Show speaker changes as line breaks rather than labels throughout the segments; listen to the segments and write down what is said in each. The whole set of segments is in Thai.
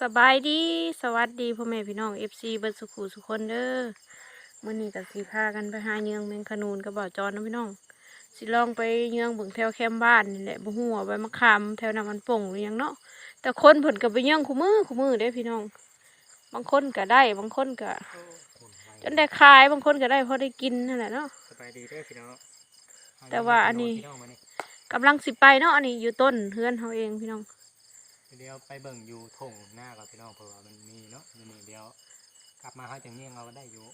สบายดีสวัสดีพ่อแม่พี่น้องเอฟซีเบิร์ดสุขุสุขคนเด้อมื่อนี้กับสีพากันไปหาเยืองแมงขนูนกับบ่าวจอนนะพี่น้องสิลองไปเยืองเบิ่งแถวแคมป์บ้านนี่แหละบ่ฮู้ว่าใบมะขามแถวน้ำมันป่งหรือหยังเนาะแต่คนเพิ่นก็ไปเยืองคู่มือคู่มือเด้พี่น้อง บางคนก็ได้บางคนก็จนได้ขายบางคนก็ได้พอได้กินนั่นแหละเนาะ
สบายดีเด้อพี่น้อง
แต่ว่าอันนี้
พี่น้องมานี่
กำลังสิไปเนาะอันนี้อยู่ต้นเฮือนเฮาเองพี่น้อง
เดี๋ยวไปเบิ่งอยู่ทงหน้ากับพี่น้องเพราะว่ามันมีเนาะอยู่นี่เดี๋ยวกลับมาเขาจะเงี้ยงเราได้อยู่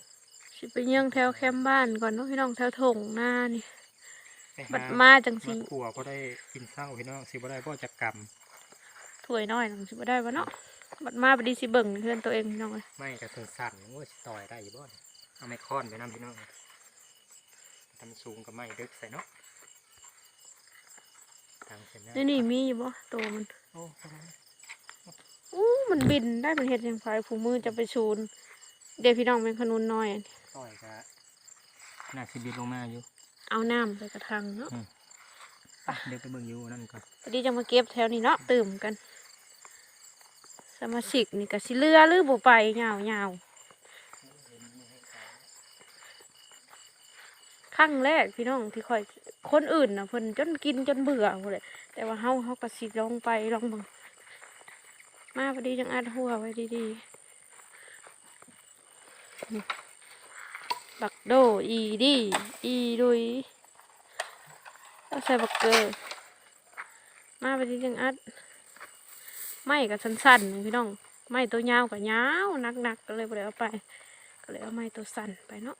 สิไปเยืองแถวแคมป์บ้านก่อนเนาะพี่น้องแถวถงหน้านี่
ไป
บั
หา
ดมาจัง
มา
สี
ขัวก็ได้กินข้าวพี่น้องสิบ่ได้ก็จะก
ถ้วยน้อยหนังสิบ่ได้วะเนาะบัดมาบัดดีสิเบิ่งเพื่อนตัวเองพี่น้องเลยำ
ไม่กระถึงสั่นโอ้ยสิต่อยได้อยู่บ่เนี่ยเอาไม้ค้อนไปนํพี่น้องทำสูงกับไม้ดึกใส่เนาะ ทางเสร็จแล้ว
นี่นี่มีอยู่บ่ตัวมัน
โอ้ประมาณ
อู้มันบินได้มันเห็ดยังไงผูมือจะไปชูนเดี๋ยวพี่น้องเป็นขนุนน้อยอันนี้
ต่อยกะน่าสิบินลงมาอยู่
เอาน้ำไปกระทังเนาะ
ไปเดี๋ยวไปเบิ่งอยู่นั่นก่อน
พอดีจะมาเก็บแถวนี้เนาะตื่มกัน สมาชิกนี่ก็สิเรือหรือบ่ไปยาวยาวครั้งแรกพี่น้องที่ค่อย คนอื่นนะเพิ่นจนกินจนเบื่อหมดเลยแต่ว่าเฮาเฮาก็สิลองไปลองเบิ่งมาพอดีจังอัดหัวไว้ดีๆบักโดอีดีอีดุยแล้วใส่บักเกอร์มาพอดีจังอัดไม่กับสั้นๆพี่น้องไม่ตัวยาวกับยาวนักๆก็เลยไปเอาไป ก็เลยเอาไม้ตัวสั้นไปเนาะ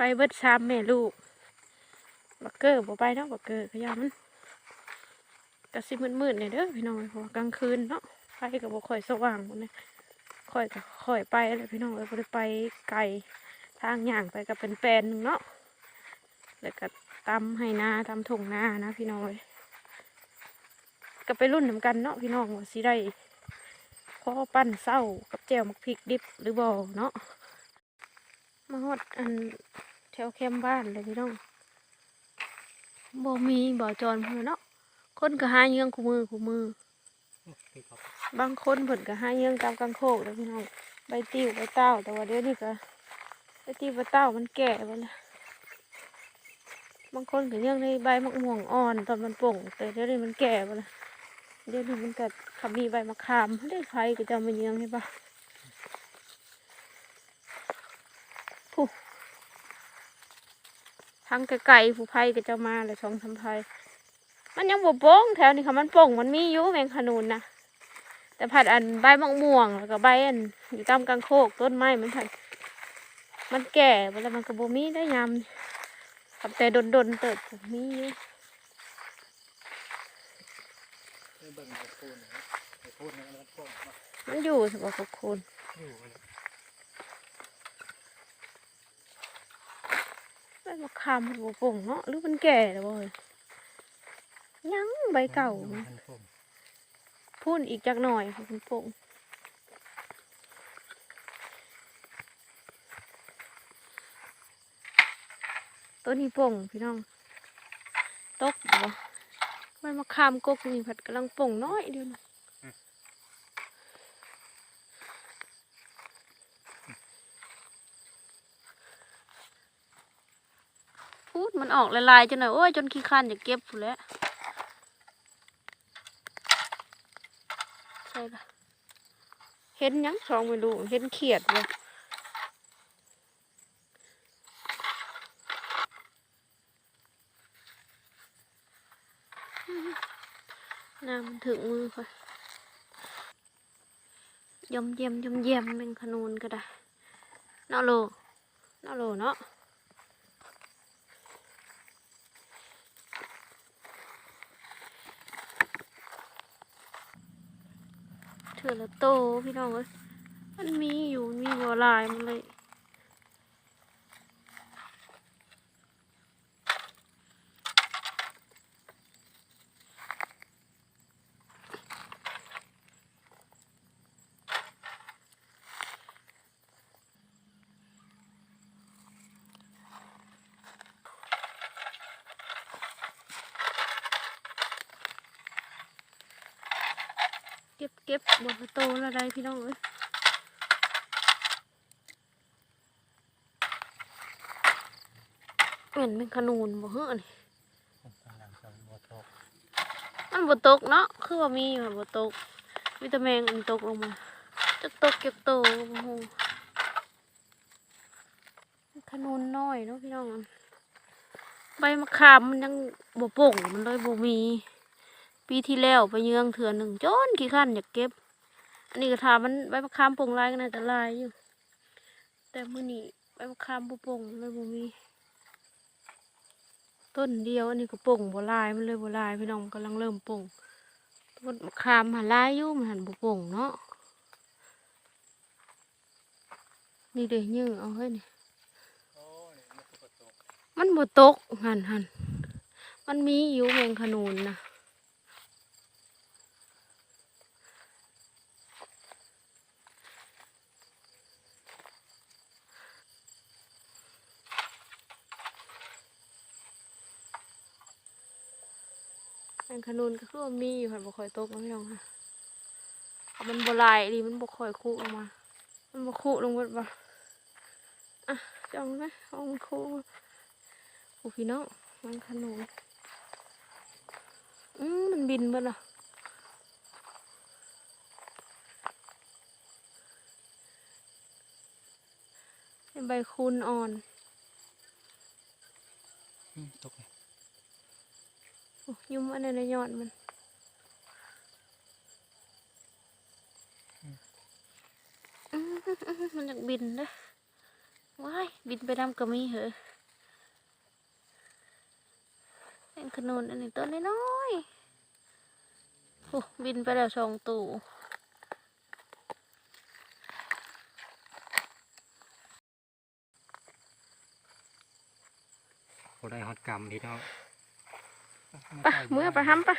ไปเบิดชามแม่ลูกบักเกอร์บ่ไปเนาะบักเกอร์ขยามันกระซิบมืดๆเนี่ยเด้อพี่น้องเพราะกลางคืนเนาะไฟก็บ่ค่อยสว่างหมดเลยค่อยก็ค่อยไปเลยพี่น้องเอ้ยได้ไปไกลทางย่างไปก็เป็นแปลนหนึงเนาะแล้วก็ตำให้นาตำถุงนานะพี่น้องเอ้ยก็ไปรุ่นเหมือนกันเนาะพี่น้องว่าสิได้พ่อปั้นเศร้ากับแจ่วมักพริกดิบหรือบ่เนาะมาฮอดอัน วแคมป์บ้านเลยพี่น้องบ่มีบ่อจรเพื่นเนาะคนก็หาเยืองคู่มือคู่มือ
พี่ครับ
บางคนเพิ่นก็หาเยืองตามกลางโคกเลยพี่น้องใบติ้วใบเต้า แต่ว่าเดี๋ยวนี้ก็ใบติ้วใบเต้ามันแก่ไปแล้วบางคนก็เยืองในใบมะม่วงอ่อนตอนมันป่งแต่เดี๋ยวนี้มันแก่ไปแล้วเดี๋ยวนี้มันก็ขมีใบมะขามได้ไผก็จะเอามาเยืองให้ปะผู้ ทางไกลๆผู้ภัยก็จะมาเลยสองสามภัยมันยังบ่โป้งแถวนี้ค่ะมันโป่งมันมีอยู่แมงขนุนนะแต่ผัดอันใบมะม่วงแล้วก็ใบอันอยู่ตามกลางโคกต้นไม้มันผัดมันแก่ไปแล้วมันก็บ่มีได้ยามทำแต่ดนๆเติบก็มีอยู่
ไปเบิ่งไอ้พูนนะไอ้พูนนะแล้วก็มา
มันอยู่สำหรับทุกคน
อยู่ มัน
ใบมะขามมันบ่โป่งเนาะหรือมันแก่แล้วบ่เอ่ยยังใบเก่า
อยู่
นะ
มันผม
พูนอีกจักหน่อยค่ะคุณโป่งต้นนี้โป่งพี่น้อง ตกบ่มันมาข้ามกกนี่ผัดกำลังโป่งน้อยเดียวนะ มันออกลายๆจนหน่อยโอ้ยจนขี้คันอยากเก็บพู้แล้วใช่ละเห็นยังสองไม่รู้เห็นเขียดเลยน้ำมันถึงมือค่อยยำเยี่ยมยำเยี่ยมเป็นขนูนก็ได้นาโลนาโลเนาะ เถื่อละโตพี่น้องเอ้ยมันมีอยู่มีบัวลายมันเลย เก็บบๆบนประตูแล้วได้พี่น้องเอ้ยเหม็นเป็นขนูนบ่เฮ้อนี่
กำลังจะบตก
มันบ่ตกเนาะ คือว่ามีอยู่ค่ะบ่ตกมีแต่แมงอันตกลงมาจักตกเก็บโตโอ้โหขนุนน้อยเนาะพี่น้อง ใบมะขามมันยังบ่ป่งมันเลยบ่มี ปีที่แล้วไปเยืองเถื่อนหนึ่งจนขี้ขั้นอยากเก็บ อันนี้ก็ถามมันใบมะขามป่งลายก็น่าจะลายอยู่ แต่มื้อนี้ใบมะขามบ่ป่งเลยบ่มี ต้นเดียวอันนี้ก็ป่งบ่ลายมันเลยบ่ลายพี่น้องกำลังเริ่มป่งต้นมะขามหันลายอยู่มันหันบ่ป่งเนาะนี่เด้ยื้อเอาเฮ้นี่
มันบ่ตก
หันหันมันมีอยู่แมงขนูนนะ แมงขนูนก็คือว่ามีอยู่ค่ะบ่ค่อยตกนะพี่น้องค่ะมันบลายดีมันบ่ค่อยคุลงมา มันบ่คุลงบดบ่อะจองไหมอามันคุโอ้พี่น้องมันขนุนอืมมันบินเบ่ล่ะเป็นใบคูณอ่อน
อืมตกเลย
ยุ่มอันนั้นในยอดมันอืมมันอยากบินเด้อว้ายบินไปดำก็มีเหรอเป็นขนุนอันนี้ตัวน้อยๆโอ้บินไปแล้วสองตู่
โอ้ได้ฮอตกรรมพี่น้อง
ไปะมือไปห้ำปะ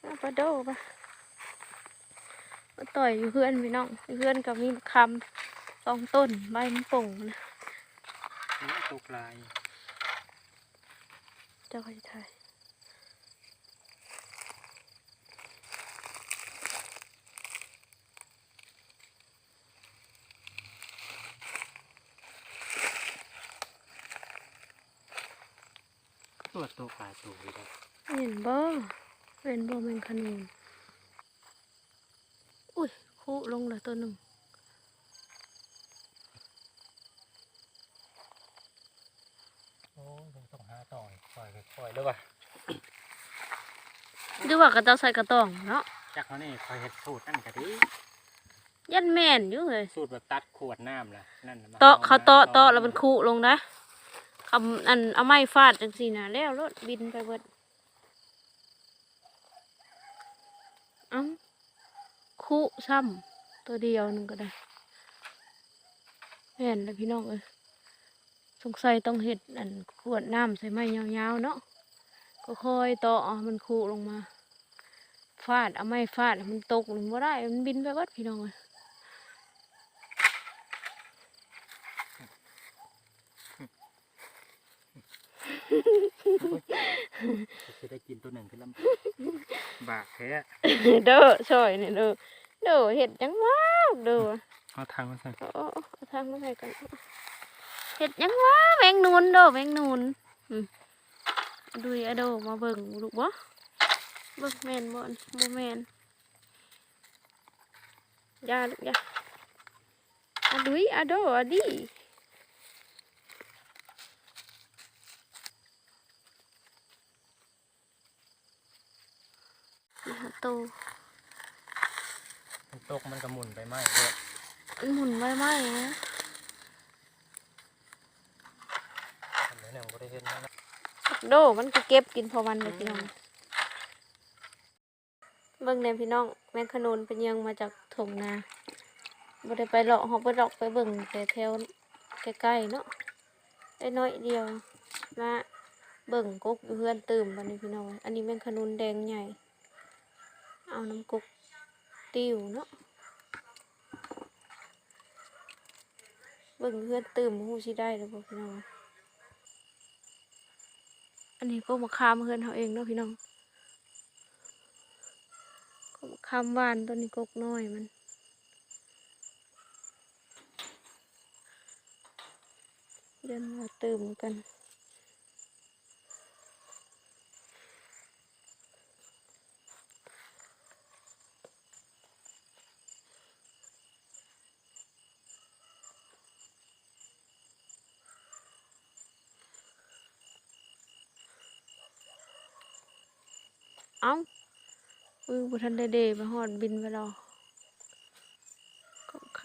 เอาไปโดปะมาต่อยอยู่เพื่อนพี่น้องอยู่เพื่อนกับมีคำสองต้นใบมันป่งนะ
นี่ตกลาย
เจ้าใครจะถ่าย
ตัวตกลายตัวเลยครับ
เห็นบ่เป็นบ่เป็นขนุนอุ้ยคู่ลงเลยตัวหนึ่ง
โอ้ยังต้องหาต่อยต่อยค่อยๆแล้วว่ะ
ดูว่ากระเจ้าใส่กระตองเนาะ
จากเขานี่คอยเฮ็ดสูตรนั่นก็ดี
ยันแม่นอยู่เลย
สูตรแบบตัดขวดน้ำนะนั่นน่ะม
เตาะ
อ
เขา
ม
เตาะเตาะแล้วมันคู่ลงนะ คำอันเอาไม้ฟาดจังสีนะแล้วรถบินไปเบิดเอ้าคู่ซ้ำตัวเดียวนึงก็ได้แม่นแล้วพี่น้องเอ้ยสงสัยต้องเห็ดอันขวดน้ำใส่ไม้ยาวๆเนาะก็ค่อยตาะเอมันคู่ลงมา ฟาดเอาไม้ฟาดมันตกลงบ่ได้ มันบินไปเบิดพี่น้องเอ้ย
จะได้กินตัวหนึ่งขึ้นลำบากแท้
เด้อช่วยนี่เด้อเด้อเห็ดจังว้าวเด้อ
เอาทางมาใส่
เอาเอาเอาทางมาใส่กันเห็ดยังว้าแมงนูนเด้อแมงนูนอืมดูอะเด้อมาเบิ่งลูกบ่เบิ่งแม่นบ่อันบ่แม่นอย่าลูกอย่าอะดุยอะเด้ออะดีนี่ฮะโต
มันตกมันก็หมุนไปไหมด้วย
มันหมุนไว้ไหมนะ
ทำไมเนี่ยผมก็ได้เห็นนะ
โดมันก็เก็บกินพอวันเลยพี่น้อง เบิ่งเนี่ยพี่น้อง แมงขนุนเป็นยังมาจากถงนาบ่ได้ไปเลาะเฮาบ่เลาะไปเบิ่งแต่แถวใกล้ๆเนาะได้น้อยเดียว มาเบิ่งกกอยู่เฮือนตื่มบัดนี้พี่น้อง อันนี้แมงขนุนแดงใหญ่ เอาน้ำกุกติ้วเนาะเบิ่งเฮือนตื่มฮู้สิได้หรือบ่พี่น้องอันนี้ก็มาคามเฮือนเขาเองเนาะพี่น้องคำหวานตัวนี้กกน้อยมันเดินมาตื่มกัน เอ้ามือบุทันได้เดไปหอดบินไปรอก็ค่ะ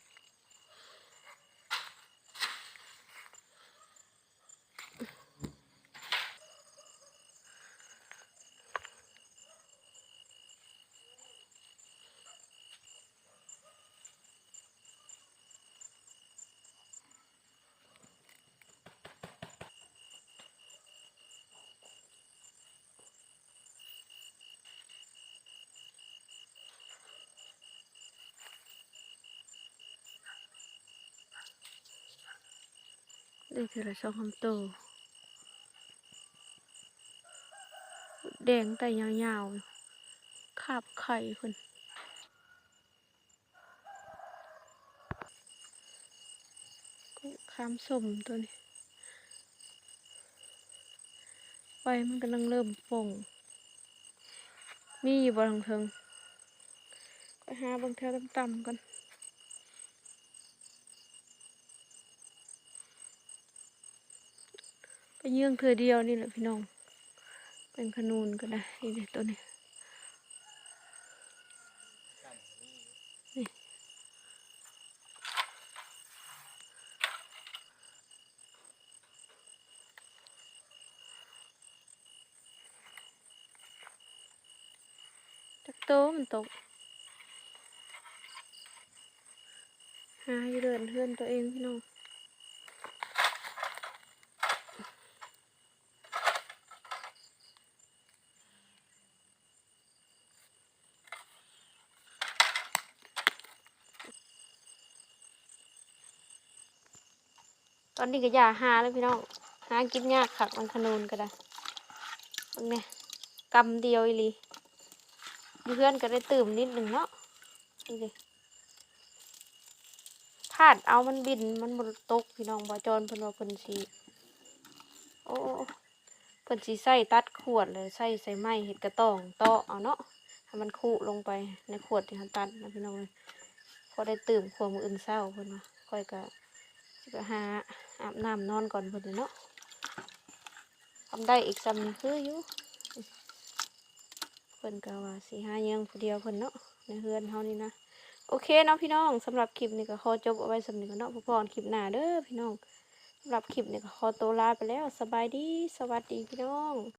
ได้เธอละสองคำโตแดงแต่ยาวๆคาบไข่คนก็ข้ามสมตัวนี้ไฟมันกำลังเริ่มป่งมีอยู่บนทางเทิงก็หาบางเทาต่ำๆกัน เยื่องเธอเดียวนี่แหละพี่น้อง เป็นขนูนก็ได้นี่เด็ตัวนี้จักโตมันตก หาอยู่เดินเพื่อนตัวเองพี่น้อง ตอนนี้ก็อย่าหาเลยพี่น้อง หากินยากขักมันขนูนก็ได้ตรงนี้กำเดียวอีลีเพื่อนก็ได้ตื่มนิดหนึ่งเนาะนี่ดิพลาดเอามันบินมันบนตกพี่น้องบอจรเพิ่นว่าเพิ่นสีโอ้เพิ่นสีใส่ตัดขวดเลยใส่ใส่ไม้เห็ดกระตองเตเอาเนาะให้มันคุลงไปในขวดที่เขาตัดนะพี่น้องเลยพอได้ตื่มขวดมืออื่นเศร้าเพิ่นว่าค่อยก็สิ ก็หาอาบน้ำนอนก่อนเพิ่นเนาะทำได้อีกซ้ำคืออยู่เพิ่นก็ว่าสี่ห้ายังผู้เดียวเพิ่นเนาะในเฮือนเฮานี่นะโอเคเนาะพี่น้องสำหรับคลิปนี้ก็ขอจบเอาไว้สำนี้ก่อนเนาะพบกันคลิปหน้าเด้อพี่น้องสำหรับคลิปนี้ก็ขอตัวลาไปแล้วสบายดี สวัสดีพี่น้อง